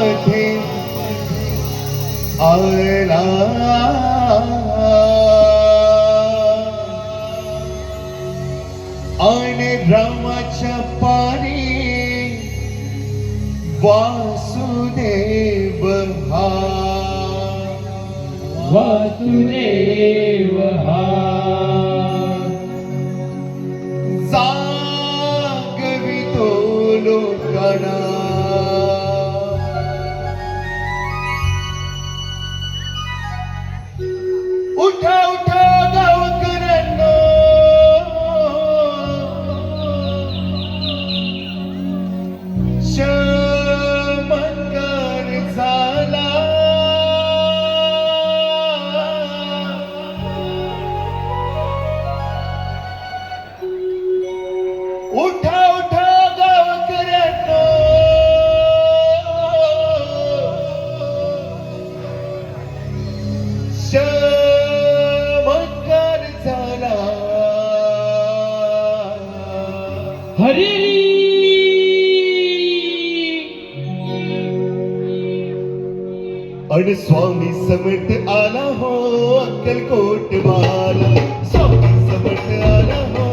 मध्ये आला आणि ब्रह्माच्या पाणी वासुदेव हा. वासुदेव हा. जागवितो लोकांना. हरिली स्वामी समर्थ आला हो अक्कलकोट वाला स्वामी समर्थ आला हो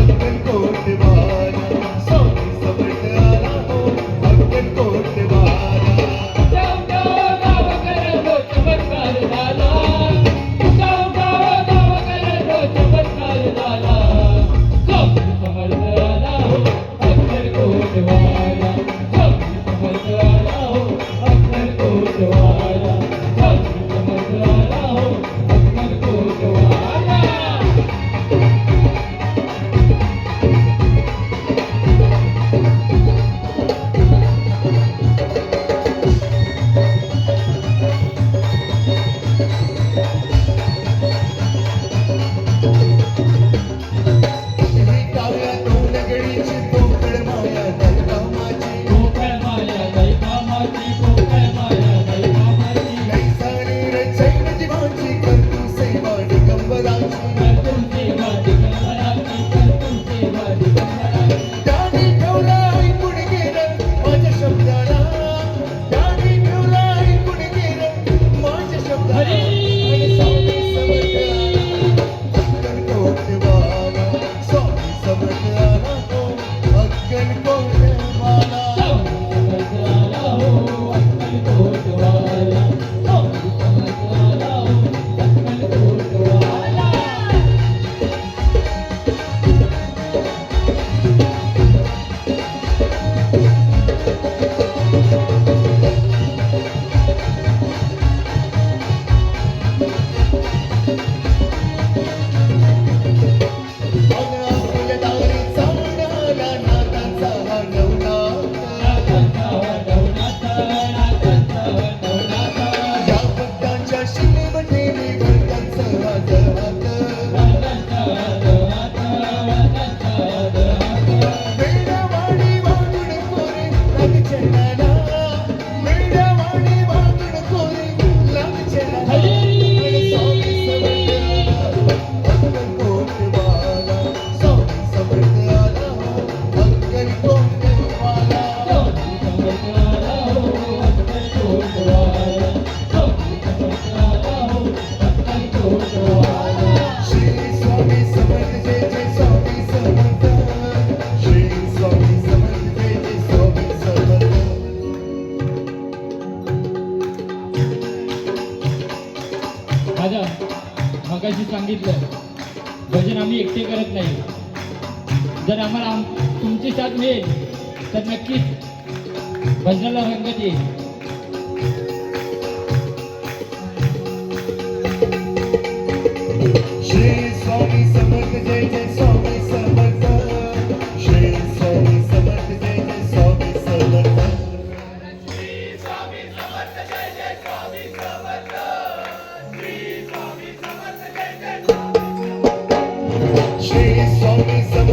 अक्कलकोट वाला स्वामी समर्थ आला हो अक्कलकोट वाला चमत्कार झाला मगाशी सांगितलं. भजन आम्ही एकटे करत नाही. जर आम्हाला तुमची साथ मिळेल तर नक्कीच भजनाला रंगत येईल